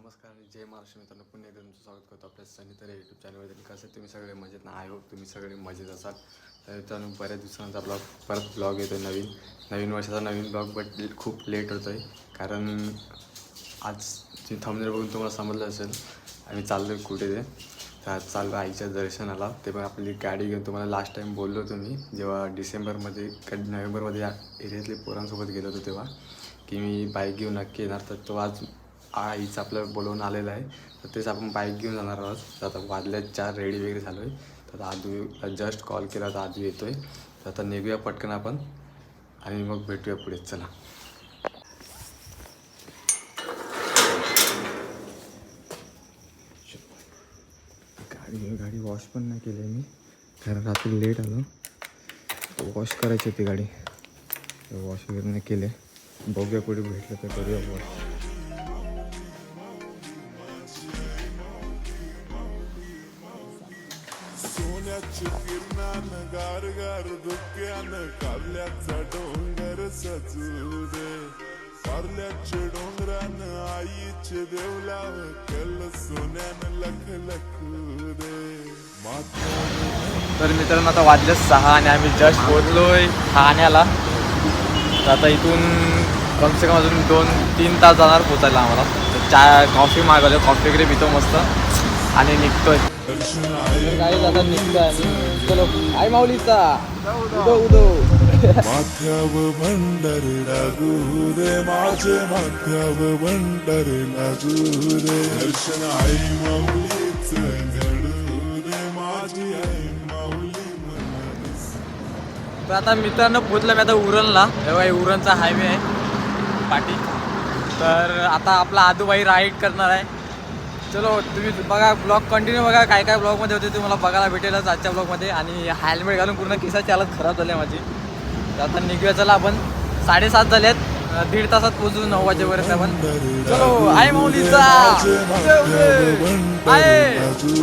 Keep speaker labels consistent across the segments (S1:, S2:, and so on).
S1: नमस्कार आणि जय महाराष्ट्र मित्रांनो. पुन्हा एकदा तुमचं स्वागत करतो आपल्या सनी यूट्यूब चॅनलवरती कसं तुम्ही सगळे मजेत ना? आय होप तुम्ही सगळे मजेत असाल. तर मित्रांनो बऱ्याच दिवसानंतर ब्लॉग परत ब्लॉग येतो नवीन. नवीन वर्षाचा नवीन ब्लॉग बट खूप लेट होतो आहे कारण आज जे थंबनेल बघून तुम्हाला समजलं असेल आम्ही चाललो आहे कुठे ते. तर आज चाललो आईच्या दर्शनाला. ते पण आपली गाडी घेऊन तुम्हाला लास्ट टाईम बोललो होतो मी. जेव्हा डिसेंबरमध्ये नोव्हेंबरमध्ये या एरियातले पोरांसोबत गेलो होतो तेव्हा की मी बाईक घेऊन नक्की येणार. तर तो आज आईच आपलं बोलवून आलेलं आहे. तर तेच आपण बाईक घेऊन जाणार आहोत. तर आता वाजल्यात चार रेडी वगैरे झालो आहे तर आता आदूला जस्ट कॉल केला तर आदू येतो आहे तर आता निघूया पटकन आपण. आणि मग भेटूया पुढे. चला. गाडी गाडी वॉश पण नाही केली मी. कारण रात्री लेट आलो. वॉश करायची होती गाडी. वॉश वगैरे नाही केले. बघूया कुठे भेटलं तर करूया वॉश
S2: किरणानं गार गार धुक्यानं कावल्याचा डोंगर सजू दे. पार्ल्याच्या डोंगरानं आईचे देवलाव कल सोन्यानं लख लखू दे.
S3: तर मित्रांनो आता वाजले सहा आणि आम्ही जस्ट पोहोचलोय ठाण्याला. तर आता इथून कमसे कम अजून दोन तीन तास जाणार पोचायला आम्हाला. तर चाय कॉफी मागवलं कॉफी वगैरे पितो मस्त. आणि निघतोय.
S2: आहे
S3: काही आता आम्ही. चलो आई माऊलीचा. उदो उदो.
S2: माथ्यावर भंडार लागू दे माझे माथ्यावर भंडार लागू दे दर्शन आई माऊलीच घडू दे माझी आई माऊली
S3: तर आता मित्रांनो पोचलं मी आता उरणला. तेव्हा उरणचा हायवे आहे. पाठी तर आता आपला आदूबाई राईड करणार आहे. चलो तुम्ही बघा ब्लॉग कंटिन्यू बघा काय काय ब्लॉगमध्ये होते तुम्हाला बघायला भेटेलच आजच्या ब्लॉगमध्ये आणि हेल्मेट घालून पूर्ण केसाची हालत खराब झाली माझी. तर आता निघूया चला आपण. साडेसात झालेत. दीड तासात पोहोचू नऊ वाजेपर्यंत आपण. चलो आई माऊलीचा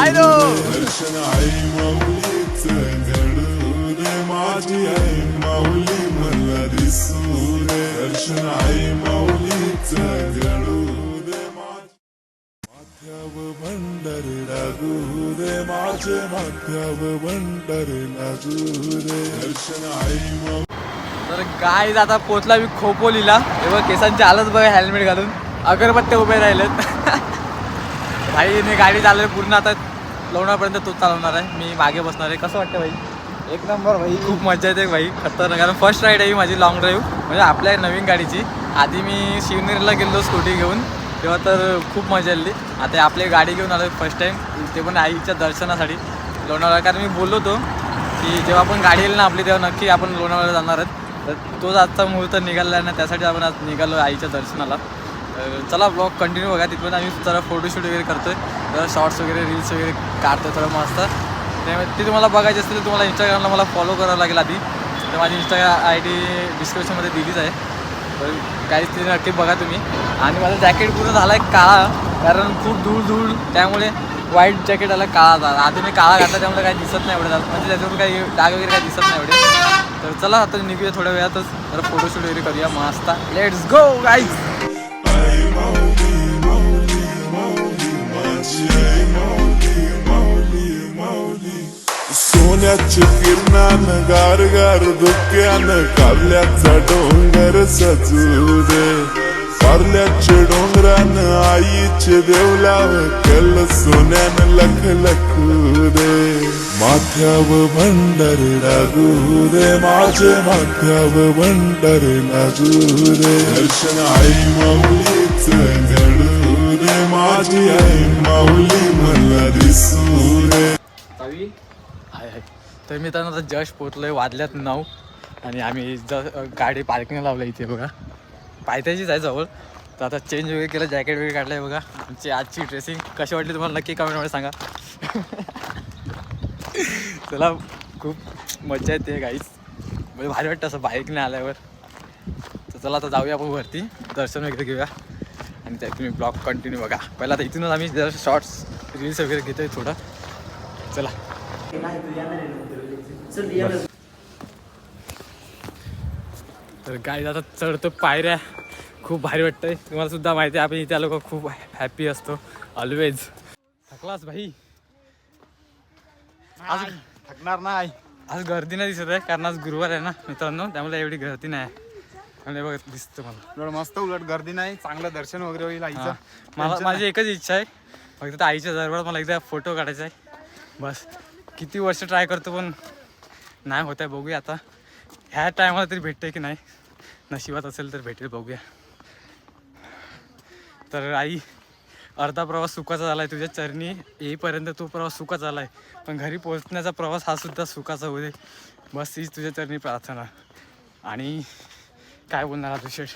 S3: आई
S2: दर्शन आई माऊलीच घडू दे माझी. आई माऊली मला दिसू दे. दर्शन आई माऊलीच घडू लागू दे माझे माथ्यावर भंडार लागू दे दर्शन आई
S3: तर गाय आता पोचला मी खोपोलीला. तेव्हा केसांची हालत बघा हेल्मेट घालून. अगरबत्ते उभे राहिलेत. भाईने गाडी चालवली पूर्ण आता लोणापर्यंत तो चालवणार आहे. मी मागे बसणार आहे. कसं वाटतं भाई? एक नंबर भाई. खूप मजा येते भाई. खतरनाक. कारण फर्स्ट राईड आहे ही माझी लॉंग ड्राईव्ह म्हणजे आपल्या नवीन गाडीची. आधी मी शिवनेरीला गेलो स्कूटी घेऊन. तेव्हा तर खूप मजा आली. आता आपली गाडी घेऊन आलो फर्स्ट टाईम ते पण आईच्या दर्शनासाठी. लोणावळा कारण मी बोललो होतो की जेव्हा आपण गाडी येईल ना आपली तेव्हा नक्की आपण लोणावळ्याला जाणार आहेत. तर तोच आजचा मुहूर्त निघाला आहे ना त्यासाठी आपण आज निघालो आईच्या दर्शनाला. चला ब्लॉग कंटिन्यू बघा. तिथून आम्ही जरा फोटोशूट वगैरे करतोय. जरा शॉर्ट्स वगैरे रील्स वगैरे काढतो थोडं मस्त. त्यामुळे ते तुम्हाला बघायचे असतील तर तुम्हाला इंस्टाग्रामला मला फॉलो करावं लागेल आधी. तर माझी इंस्टाग्राम आय डी डिस्क्रिप्शनमध्ये दिलीच आहे. काहीच काही ते नक्की बघा तुम्ही. आणि माझं जॅकेट पूर्ण झालं आहे काळा कारण खूप धूळ धूळ त्यामुळे व्हाईट जॅकेट आला काळा झाला आधी मी काळा घातला त्यामुळे काही दिसत नाही एवढं जात म्हणजे त्याच्यावर काही डाग वगैरे काही दिसत नाही एवढे. तर चला आता निघूया थोड्या वेळातच. तर फोटोशूट वगैरे करूया मस्त. लेट्स गो गाईज
S2: सोन्याच्या किरणान गार गार धुक्यान कावल्याचा डोंगर सजू दे. पार्ल्याच्या डोंगरान आईचे देवलाव कल सोन्यान लख लखू दे. माथ्याव भंडार लागू दे माझे माथ्याव भंडार लागू दे. दर्शन आई माऊलीच घडू दे माझी आई माऊली मला दिसू दे.
S3: तर मी त्यांना आता जस्ट पोचलोय वाजल्यात नऊ. आणि आम्ही ज गाडी पार्किंग लावलं इथे बघा. पायथ्याचीच आहे जवळ. तर आता चेंज वगैरे केलं जॅकेट वगैरे काढलं आहे बघा. आमची आजची ड्रेसिंग कशी वाटली तुम्हाला नक्की कमेंटमध्ये सांगा. चला खूप मजा येते गाईच म्हणजे भारी वाटतं असं बाईकने आल्यावर. तर चला आता जाऊया आपण वरती. दर्शन वगैरे घेऊया. आणि त्यात तुम्ही ब्लॉग कंटिन्यू बघा. पहिला आता इथूनच आम्ही जरा शॉर्ट्स रील्स वगैरे घेतोय थोडं. चला. तर गाय आता चढतो पायऱ्या खूप भारी वाटतंय. तुम्हाला सुद्धा माहिती आहे आपण इथे लोक खूप हॅपी असतो. ऑलवेज थकलास भाई? आज
S4: थकणार नाही.
S3: आज गर्दी नाही दिसत आहे कारण आज गुरुवार आहे ना मित्रांनो. त्यामुळे एवढी गर्दी नाही. आहे आणि बघ दिसतं मला.
S4: उलट मस्त उलट गर्दी नाही चांगलं दर्शन वगैरे होईल. आईचं.
S3: मला माझी एकच इच्छा आहे. फक्त आईच्या दरबारात मला एकदा फोटो काढायचा आहे. बस. किती वर्ष ट्राय करतो पण नाही होत आहे बघूया आता. ह्या टायमाला तरी भेटतंय की नाही? नशिबात असेल तर भेटेल बघूया. तर आई अर्धा प्रवास सुखाचा झाला आहे तुझ्या चरणी. येईपर्यंत तो प्रवास सुखाचा झाला आहे पण घरी पोहोचण्याचा प्रवास हा सुद्धा सुखाचा होऊ दे. बस हीच तुझ्या चरणी प्रार्थना. आणि काय बोलणार आता शेठ?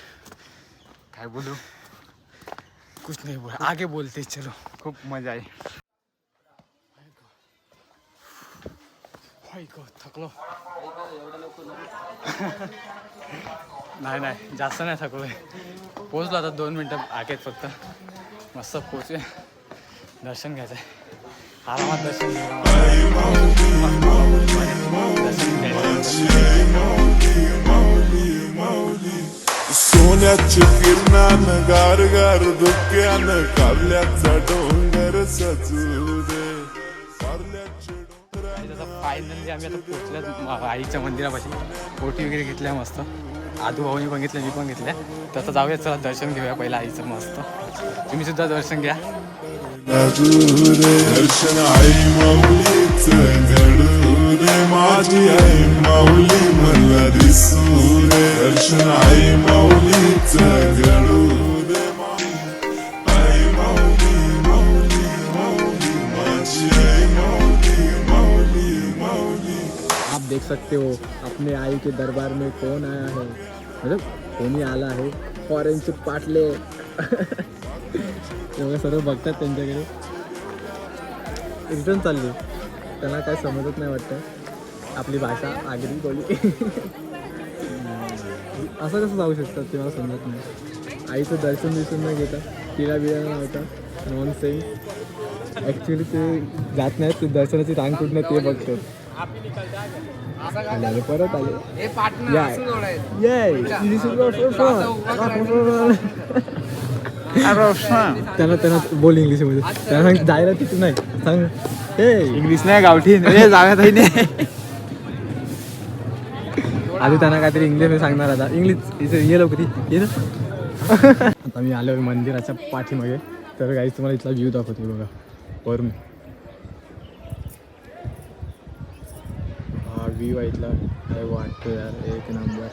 S4: काय बोलू?
S3: कुछ नहीं बोला आगे बोलते चलो.
S4: खूप मजा आहे
S3: हाय थकलो. नाही नाही जास्त नाही थकलो पोचलो आता दोन मिनटं आकेत फक्त. मस्त पोचू दर्शन घ्यायचं आहे आरामात दर्शन घ्यायचं. दर्शन घ्यायचं.
S2: सोन्याच्या किरणानं गार गार धुक्यान कारल्याचा डोंगर सजू दे.
S3: फायनली आम्ही आता पोचल्या आईच्या मंदिरापाशी. ओटी वगैरे घेतल्या मस्त. आदू भाऊनी पण घेतल्या मी पण घेतल्या. तर आता जाऊया चला दर्शन घेऊया पहिलं आईचं मस्त. तुम्ही सुद्धा दर्शन घ्या.
S2: दर्शन आई माऊलीच घडू रे माझी आई माऊली मला दिसू रे. दर्शन आई माऊलीच
S5: सकते हो? अपने आई के दरबार में कौन आया है? मतलब कोणी आला आहे? फॉरेनचे पाटले. एवढं सर्व बघतात त्यांच्याकडे. रिटर्न चालली. त्यांना काय समजत नाही वाटतं. आपली भाषा आगरी बोली. असं कसं जाऊ शकतात ते मला समजत नाही. आईचं दर्शन दिसून न घेता तिला बिळा नव्हता नॉन सेम ॲक्च्युली ते जात नाहीत ते दर्शनाची रांग कुठनं ते बघतात. आले परत आले. त्यांना त्यांना बोल इंग्लिश मध्ये त्यांना सांग जायला तिथून नाही सांग हे
S4: इंग्लिश नाही गावठी अरे जाव्यात नाही
S5: आधी त्यांना काहीतरी इंग्लिश मध्ये सांगणार आता इंग्लिश ये लवकर ये ना आता मी आलो मंदिराच्या पाठीमागे तर काही तुम्हाला इथला व्ह्यू दाखवते बघा वरून व्ह्यू आहे इथला काय वाटतो यार एक नंबर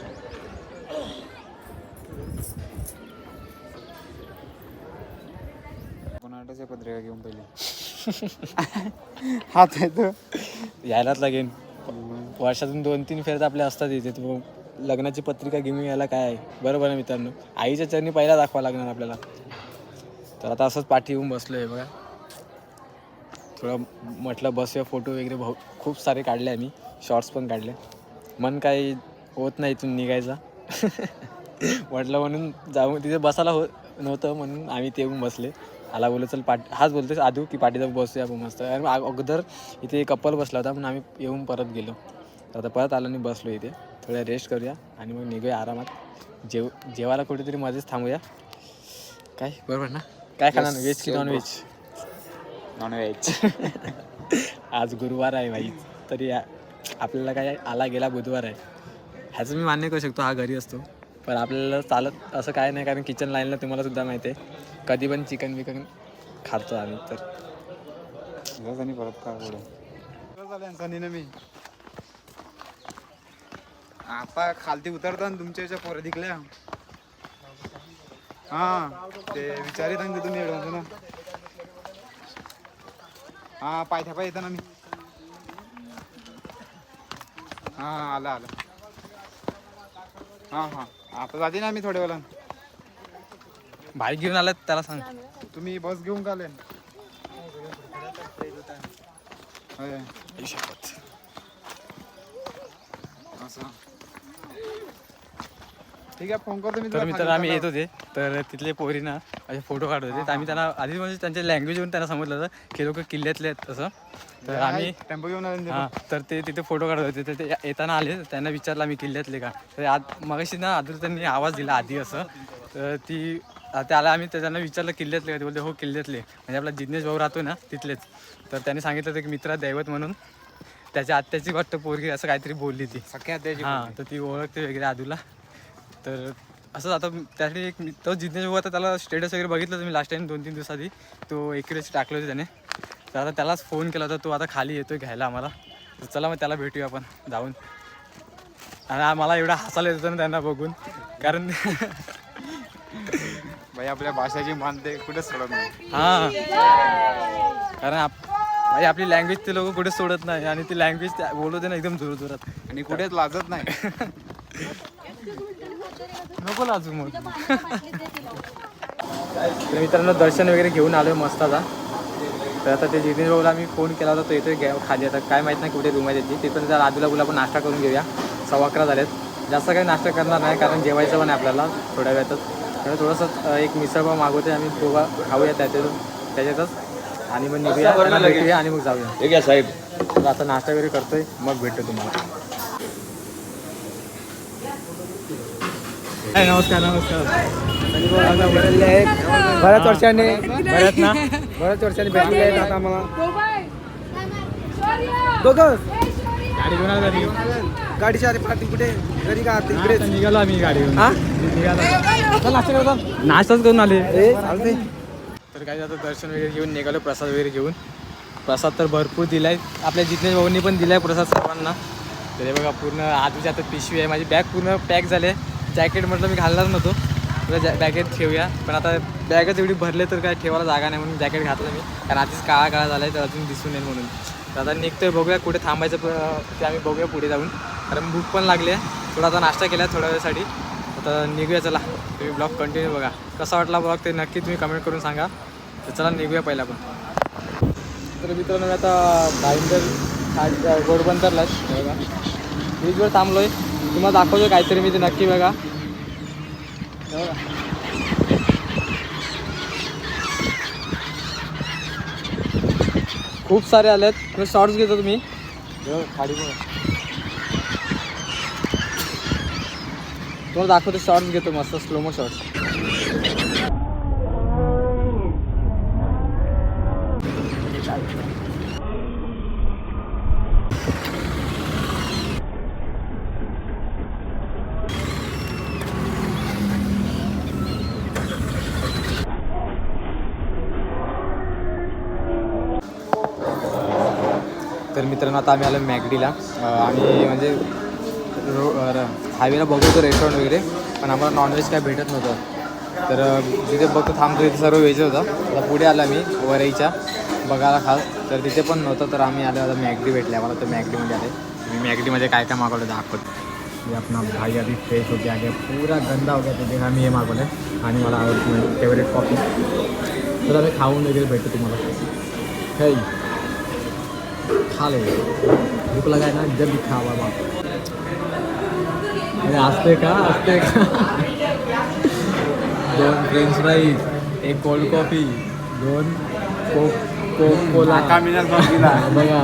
S4: पत्रिका घेऊन पहिली. हात आहे तो.
S3: यायलाच लागेल. वर्षातून दोन तीन फेर तर आपल्या असतात इथे. तर लग्नाची पत्रिका घेऊन यायला काय आहे? बरोबर आहे मित्रांनो. आईच्या चरणी पहिला दाखवा लागणार आपल्याला. तर आता असंच पाठी येऊन बसलो आहे बघा. थोडं म्हटलं बसूया फोटो वगैरे भाऊ खूप सारे काढले आम्ही. शॉर्ट्स पण काढले. मन काही होत नाही इथून निघायचा. म्हटलं म्हणून जाऊन तिथे बसायला हो नव्हतं म्हणून आम्ही ते येऊन बसले. आला बोललो चल पाठ हाच बोलतोय आधू की पाठी जाऊन बसूया आपण मस्त. अगोदर इथे कपल बसला होता म्हणून आम्ही येऊन परत गेलो. आता परत आलो आणि बसलो इथे. थोडं रेस्ट करूया आणि मग निघूया आरामात. जेव जेवायला कुठेतरी मध्येच थांबूया. काय? बरोबर ना? काय खाणार? व्हेज की नॉन व्हेज
S4: नॉनव्हेज
S3: आज गुरुवार आहे भाई. तरी या- आपल्याला काय आला गेला बुधवार आहे. ह्याचं मी मान्य करू शकतो हा घरी असतो. पण आपल्याला चालत असं काय नाही कारण किचन लाईनला तुम्हाला सुद्धा माहिती आहे. कधी पण चिकन बिकन खातो आम्ही तर.
S4: आणि परत काय मी आता खालती उतरता ना तुमच्या याच्या पोरं दिखल्या. हा ते विचारित तुम्ही ना हा पायथ्या पाय येतं ना मी. हा आला आला. हा हा. आता जाते ना मी थोड्या वेळा
S3: बाईक घेऊन आलात त्याला सांग.
S4: तुम्ही बस घेऊन का आले? असं. ठीक आहे फोन करतो मी
S3: तर मित्र आम्ही येत. होते. तर तिथले पोरी ना असे फोटो काढत होते. तर आम्ही त्यांना आधी म्हणजे त्यांच्या लँग्वेजवरून त्यांना समजलं होतं की लोक किल्ल्यातले आहेत तसं तर आम्ही
S4: टेम्पो घेऊन आले
S3: हां तर ते तिथे फोटो काढत होते. तर ते येताना आले त्यांना विचारलं आम्ही किल्ल्यातले का? तर आज मगाशी ना आधी त्यांनी आवाज दिला आधी असं. तर ती त्याला आम्ही त्यांना विचारलं किल्ल्यातले का? ते बोलते हो किल्ल्यातले. म्हणजे आपला जिज्ञेश भाऊ राहतो ना तिथलेच. तर त्यांनी सांगितलं होतं की मित्रा दैवत म्हणून त्याच्या आत्याची वाटतं पोरगी असं काहीतरी बोलली ती.
S4: सख्या
S3: हां तर ती ओळखते वगैरे आदूला. तर असंच आता त्यासाठी एक मी- तो जिज्ञेश आता त्याला स्टेटस वगैरे बघितलं तुम्ही लास्ट टाइम दोन तीन दिवसाआधी. तो एकरेच टाकले होते त्याने. तर आता त्यालाच फोन केला होता तो आता खाली येतोय घ्यायला आम्हाला. तर चला मग त्याला भेटूया आपण जाऊन. आणि मला एवढा हसायला येत ना त्यांना बघून. कारण
S4: भाई आपल्या भाषेची मान ते कुठेच सोडत नाही.
S3: हां. कारण आप भाई आपली लँग्वेज ते लोक कुठे सोडत नाही. आणि ती लँग्वेज बोलवते ना एकदम जोर जोरात.
S4: आणि कुठेच लाजत नाही.
S3: नको लाजू मग. तर मित्रांनो दर्शन वगैरे घेऊन आलोय मस्त आता. तर आता ते जितेश भाऊला मी फोन केला होता तो येतोय घ्या खाली आता. काय माहीत नाही कुठे रूम आहे त्याची. तिथं त्या राजूला बोला आपण नाश्ता करून घेऊया. सव्वा अकरा झालेत. जास्त काही नाश्ता करणार नाही कारण जेवायचं पण आहे आपल्याला थोड्या वेळातच. तर थोडंसं एक मिसळपाव मागवते आम्ही दोघा खाऊया त्याच्यातून त्याच्यातच. आणि मग निघूया. भेटूया आणि मग जाऊया. साहेब. तर आता नाश्ता वगैरे करतोय. मग भेटतो तुम्हाला. नमस्कार नमस्कार.
S5: बऱ्याच वर्षाने
S3: बऱ्याच ना?
S5: बऱ्याच वर्षाने भेटले आहेत आता आम्हाला.
S3: गाडी घेऊन आला
S5: आधी पार्टी कुठे? घरी का? आत
S3: इकडे निघालो आम्ही गाडी घेऊन
S5: हा?
S3: निघालो नाश्ताच करून आले. तर काय आता दर्शन वगैरे घेऊन निघालो प्रसाद वगैरे घेऊन. प्रसाद तर भरपूर दिलाय. आपल्या जितेश भाऊंनी पण दिलाय प्रसाद सर्वांना. तर हे बघा पूर्ण आधीची आता पिशवी आहे. माझी बॅग पूर्ण पॅक झाले जॅकेट म्हटलं मी घालणार नव्हतो. तुला जॅ बॅगेत ठेवूया. पण आता बॅगच एवढी भरले तर काय ठेवायला जागा नाही म्हणून जॅकेट घातलं मी. कारण आधीच काळा काळा झाला आहे तर अजून दिसून येईल म्हणून. तर आता निघतोय बघूया कुठे थांबायचं ते आम्ही बघूया पुढे जाऊन. कारण भूक पण लागली आहे. थोडा आता नाश्ता केला थोड्या वेळासाठी. आता निघूया चला. तुम्ही ब्लॉग कंटिन्यू बघा. कसा वाटला ब्लॉग ते नक्की तुम्ही कमेंट करून सांगा. तर चला निघूया पहिला पण तर मित्रांनो मी आता भाईंदर खाडी गोडबंदरला आहे. बघा. ब्रिजवर थांबलो आहे तुम्हाला दाखवतो काहीतरी मी ते नक्की बघा. खूप सारे आलेत. तुम्ही शॉर्ट्स घेतो तुम्ही? हे तुम्हाला दाखवतो शॉर्ट्स घेतो मस्त स्लोमो शॉर्ट्स कारण आता आम्ही आलो मॅगडीला आणि म्हणजे रो हायवेला बघतो रेस्टॉरंट वगैरे पण आम्हाला नॉनव्हेज काय भेटत नव्हतं. तर तिथे बघतो थांबतो तिथे सर्व व्हेज होतं. आता पुढे आलं आम्ही वरईच्या बघायला खास तर तिथे पण नव्हतं तर आम्ही आलो आता मॅगडी भेटली आम्हाला तर मॅगडीमध्ये आले. मी मॅगडीमध्ये काय काय मागवलं दाखवतो. ये अपना भाई अभी फ्रेश होके आ पुरा पूरा गंदा हो गया तो देखा मी हे मागवलं आहे आणि मला आवडती फेवरेट कॉफी तर आम्ही खाऊन वगैरे भेटतो तुम्हाला. हे खा ले। भूक लगाय ना जब भी खा बाबा। अरे असते का असते का। दोन फ्रेंच फ्राईज एक कोल्ड कॉफी दोन कोक कोक कोला बघा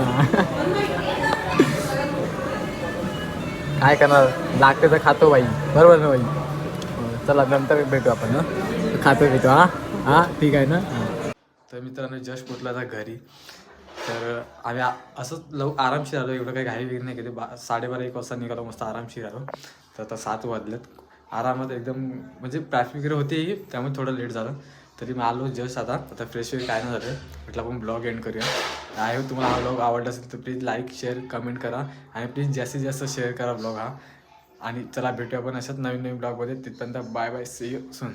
S3: काय करणार? लागते तर खातो बाई बरोबर ना बाई हो, चला नंतर भेटू आपण हं? खातो भेटू हा? हा? ठीक आहे ना? तर मित्रांनो जस्ट पोचला आता घरी. तर आम्ही असंच लव आरामशीर आलो. एवढं काही घाई वगैरे नाही केली. बा साडेबारा एक वाजता निघालो मस्त आरामशीर आलो. तर आता सात वाजलेत. आरामात एकदम म्हणजे ट्रॅफिक वगैरे होती त्यामुळे थोडं लेट झालं. तरी मी आलो जस्ट आता. आता फ्रेश वगैरे काय नाही झालं. म्हटलं आपण ब्लॉग एंड करूया. आय होप तुम्हाला हा ब्लॉग आवडला असेल तर प्लीज लाईक शेअर कमेंट करा. आणि प्लीज जास्तीत जास्त शेअर करा ब्लॉग हा. आणि चला भेटूया आपण अशाच नवीन नवीन ब्लॉगमध्ये. तिथपर्यंत bye bye see you soon